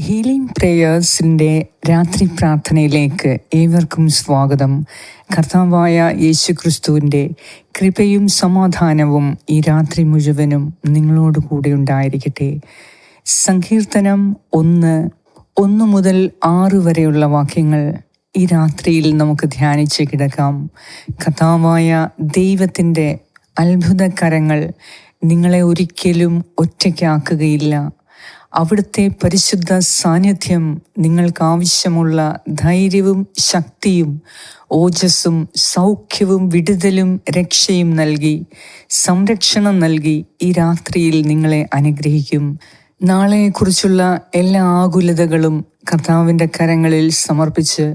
Healing പ്രേയേഴ്സിന്റെ രാത്രി പ്രാർത്ഥനയിലേക്ക് ഏവർക്കും സ്വാഗതം. കർത്താവായ യേശു ക്രിസ്തുവിന്റെ കൃപയും സമാധാനവും ഈ രാത്രി മുഴുവനും നിങ്ങളോട് കൂടെ ഉണ്ടായിരിക്കട്ടെ. സങ്കീർത്തനം ഒന്ന് ഒന്ന് മുതൽ ആറ് വരെയുള്ള വാക്യങ്ങൾ ഈ രാത്രിയിൽ നമുക്ക് ധ്യാനിച്ച് കിടക്കാം. കഥാവായ ദൈവത്തിന്റെ അത്ഭുത കരങ്ങൾ നിങ്ങളെ ഒരിക്കലും ഒറ്റയ്ക്കാക്കുകയില്ല. അവിടുത്തെ പരിശുദ്ധ സാന്നിധ്യം നിങ്ങൾക്ക് ആവശ്യമുള്ള ധൈര്യവും ശക്തിയും ഓജസ്സും സൗഖ്യവും വിടുതലും രക്ഷയും നൽകി സംരക്ഷണം നൽകി ഈ രാത്രിയിൽ നിങ്ങളെ അനുഗ്രഹിക്കും. നാളെക്കുറിച്ചുള്ള എല്ലാ ആകുലതകളും കർത്താവിന്റെ കരങ്ങളിൽ സമർപ്പിച്ച്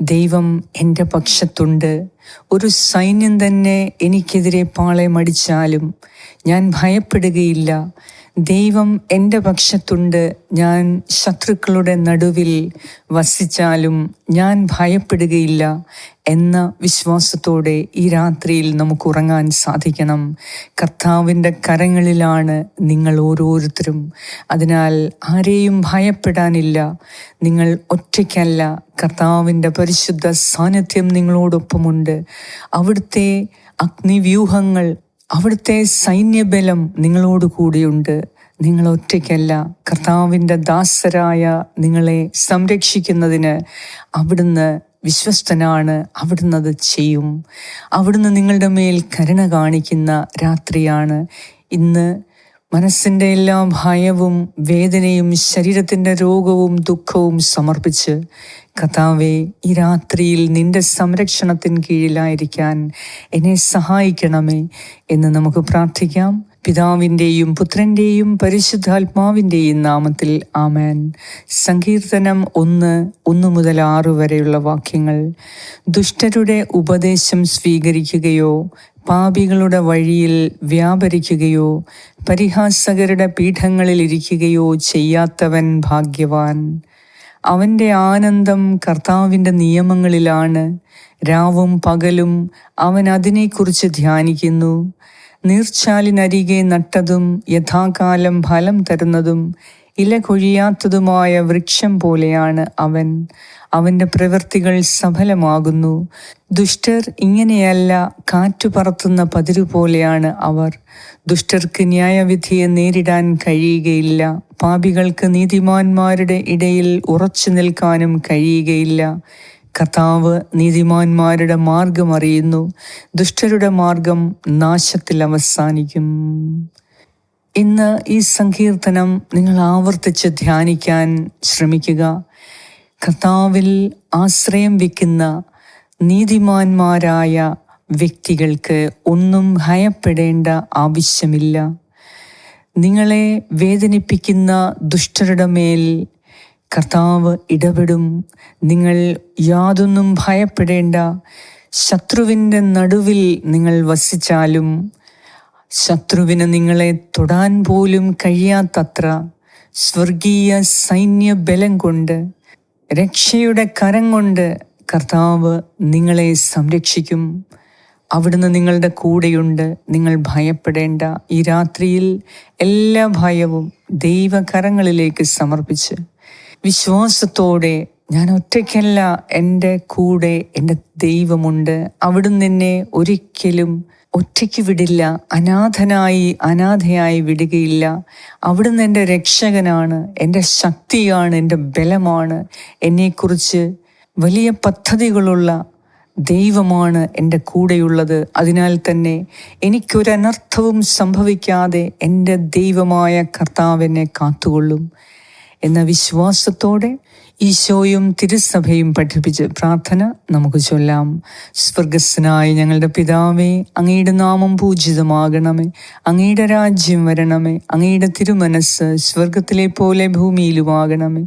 ദൈവം എന്റെ പക്ഷത്തുണ്ട്. ഒരു സൈന്യം തന്നെ എനിക്കെതിരെ പാളയമടിച്ചാലും ഞാൻ ഭയപ്പെടുകയില്ല. ദൈവം എന്റെ പക്ഷത്തുണ്ട്. ഞാൻ ശത്രുക്കളുടെ നടുവിൽ വസിച്ചാലും ഞാൻ ഭയപ്പെടുകയില്ല എന്ന വിശ്വാസത്തോടെ ഈ രാത്രിയിൽ നമുക്ക് ഉറങ്ങാൻ സാധിക്കണം. കർത്താവിന്റെ കരങ്ങളിലാണ് നിങ്ങൾ ഓരോരുത്തരും. അതിനാൽ ആരെയും ഭയപ്പെടാനില്ല. നിങ്ങൾ ഒറ്റയ്ക്കല്ല. കർത്താവിന്റെ പരിശുദ്ധ സാന്നിധ്യം നിങ്ങളോടൊപ്പമുണ്ട്. അവിടുത്തെ അഗ്നിവ്യൂഹങ്ങൾ അവിടുത്തെ സൈന്യബലം നിങ്ങളോട് കൂടിയുണ്ട്. നിങ്ങൾ ഒറ്റയ്ക്കല്ല. കർത്താവിന്റെ ദാസരായ നിങ്ങളെ സംരക്ഷിക്കുന്നതിന് അവിടുന്ന് വിശ്വസ്തനാണ്. അവിടുന്ന് അത് ചെയ്യും. അവിടുന്ന് നിങ്ങളുടെ മേൽ കരുണ കാണിക്കുന്ന രാത്രിയാണ്. ഇന്ന് മനസ്സിന്റെ എല്ലാ ഭയവും വേദനയും ശരീരത്തിന്റെ രോഗവും ദുഃഖവും സമർപ്പിച്ച് കഥാവെ ഈ രാത്രിയിൽ നിന്റെ സംരക്ഷണത്തിന് കീഴിലായിരിക്കാൻ എന്നെ സഹായിക്കണമേ എന്ന് നമുക്ക് പ്രാർത്ഥിക്കാം. പിതാവിന്റെയും പുത്രന്റെയും പരിശുദ്ധാത്മാവിന്റെയും നാമത്തിൽ ആമേൻ. സങ്കീർത്തനം ഒന്ന് ഒന്ന് മുതൽ ആറ് വരെയുള്ള വാക്യങ്ങൾ. ദുഷ്ടരുടെ ഉപദേശം സ്വീകരിക്കുകയോ പാപികളുടെ വഴിയിൽ വ്യാപരിക്കുകയോ പരിഹാസകരുടെ പീഠങ്ങളിൽ ഇരിക്കുകയോ ചെയ്യാത്തവൻ ഭാഗ്യവാൻ. അവന്റെ ആനന്ദം കർത്താവിന്റെ നിയമങ്ങളിലാണ്. രാവും പകലും അവൻ അതിനെക്കുറിച്ച് ധ്യാനിക്കുന്നു. നീർച്ചാലിനരികെ നട്ടതും യഥാകാലം ഫലം തരുന്നതും ഇല കൊഴിയാത്തതുമായ വൃക്ഷം പോലെയാണ് അവൻ. അവന്റെ പ്രവൃത്തികൾ സഫലമാകുന്നു. ദുഷ്ടർ ഇങ്ങനെയല്ല കാറ്റു പറത്തുന്ന പതിരു അവർ. ദുഷ്ടർക്ക് ന്യായവിധിയെ നേരിടാൻ കഴിയുകയില്ല. പാപികൾക്ക് നീതിമാന്മാരുടെ ഇടയിൽ ഉറച്ചു നിൽക്കാനും കഴിയുകയില്ല. കർത്താവ് നീതിമാന്മാരുടെ മാർഗം അറിയുന്നു. ദുഷ്ടരുടെ മാർഗം നാശത്തിൽ അവസാനിക്കും. ഇന്ന് ഈ സങ്കീർത്തനം നിങ്ങൾ ആവർത്തിച്ച് ധ്യാനിക്കാൻ ശ്രമിക്കുക. കർത്താവിൽ ആശ്രയം വയ്ക്കുന്ന നീതിമാന്മാരായ വ്യക്തികൾക്ക് ഒന്നും ഭയപ്പെടേണ്ട ആവശ്യമില്ല. നിങ്ങളെ വേദനിപ്പിക്കുന്ന ദുഷ്ടരുടെ മേൽ കർത്താവ് ഇടപെടും. നിങ്ങൾ യാതൊന്നും ഭയപ്പെടേണ്ട. ശത്രുവിന്റെ നടുവിൽ നിങ്ങൾ വസിച്ചാലും ശത്രുവിന് നിങ്ങളെ തൊടാൻ പോലും കഴിയാത്തത്ര സ്വർഗീയ സൈന്യ ബലം കൊണ്ട് രക്ഷയുടെ കരം കൊണ്ട് കർത്താവ് നിങ്ങളെ സംരക്ഷിക്കും. അവിടുന്ന് നിങ്ങളുടെ കൂടെയുണ്ട്. നിങ്ങൾ ഭയപ്പെടേണ്ട. ഈ രാത്രിയിൽ എല്ലാ ഭയവും ദൈവകരങ്ങളിലേക്ക് സമർപ്പിച്ച് വിശ്വാസത്തോടെ ഞാൻ ഒറ്റയ്ക്കല്ല എന്റെ കൂടെ എന്റെ ദൈവമുണ്ട്. അവിടുന്ന് എന്നെ ഒരിക്കലും ഒറ്റയ്ക്ക് വിടില്ല അനാഥനായി അനാഥയായി വിടുകയില്ല. അവിടുന്ന് എന്റെ രക്ഷകനാണ് എന്റെ ശക്തിയാണ് എന്റെ ബലമാണ്. എന്നെക്കുറിച്ച് വലിയ പദ്ധതികളുള്ള ദൈവമാണ് എന്റെ കൂടെയുള്ളത്. അതിനാൽ തന്നെ എനിക്കൊരനർത്ഥവും സംഭവിക്കാതെ എന്റെ ദൈവമായ കർത്താവിനെ കാത്തുകൊള്ളും. എന്ന വിശ്വാസത്തോടെ ഈശോയും തിരുസഭയും പഠിപ്പിച്ച് പ്രാർത്ഥന നമുക്ക് ചൊല്ലാം. സ്വർഗസ്സനായ ഞങ്ങളുടെ പിതാവേ അങ്ങയുടെ നാമം പൂജിതമാകണമേ. അങ്ങയുടെ രാജ്യം വരണമേ. അങ്ങയുടെ തിരുമനസ് സ്വർഗത്തിലെ പോലെ ഭൂമിയിലുമാകണമേ.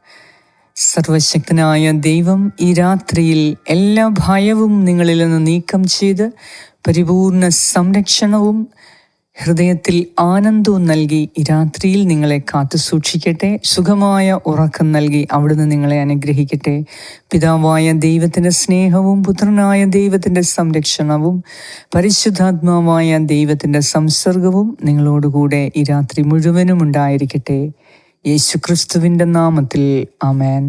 സർവശക്തനായ ദൈവം ഈ രാത്രിയിൽ എല്ലാ ഭയവും നിങ്ങളിൽ നിന്ന് നീക്കം ചെയ്ത് പരിപൂർണ സംരക്ഷണവും ഹൃദയത്തിൽ ആനന്ദവും നൽകി ഈ രാത്രിയിൽ നിങ്ങളെ കാത്തു സൂക്ഷിക്കട്ടെ. സുഖമായ ഉറക്കം നൽകി അവിടുന്ന് നിങ്ങളെ അനുഗ്രഹിക്കട്ടെ. പിതാവായ ദൈവത്തിന്റെ സ്നേഹവും പുത്രനായ ദൈവത്തിന്റെ സംരക്ഷണവും പരിശുദ്ധാത്മാവായ ദൈവത്തിന്റെ സംസർഗവും നിങ്ങളോടുകൂടെ ഈ രാത്രി മുഴുവനും ഉണ്ടായിരിക്കട്ടെ. യേശുക്രിസ്തുവിന്റെ നാമത്തിൽ ആമേൻ.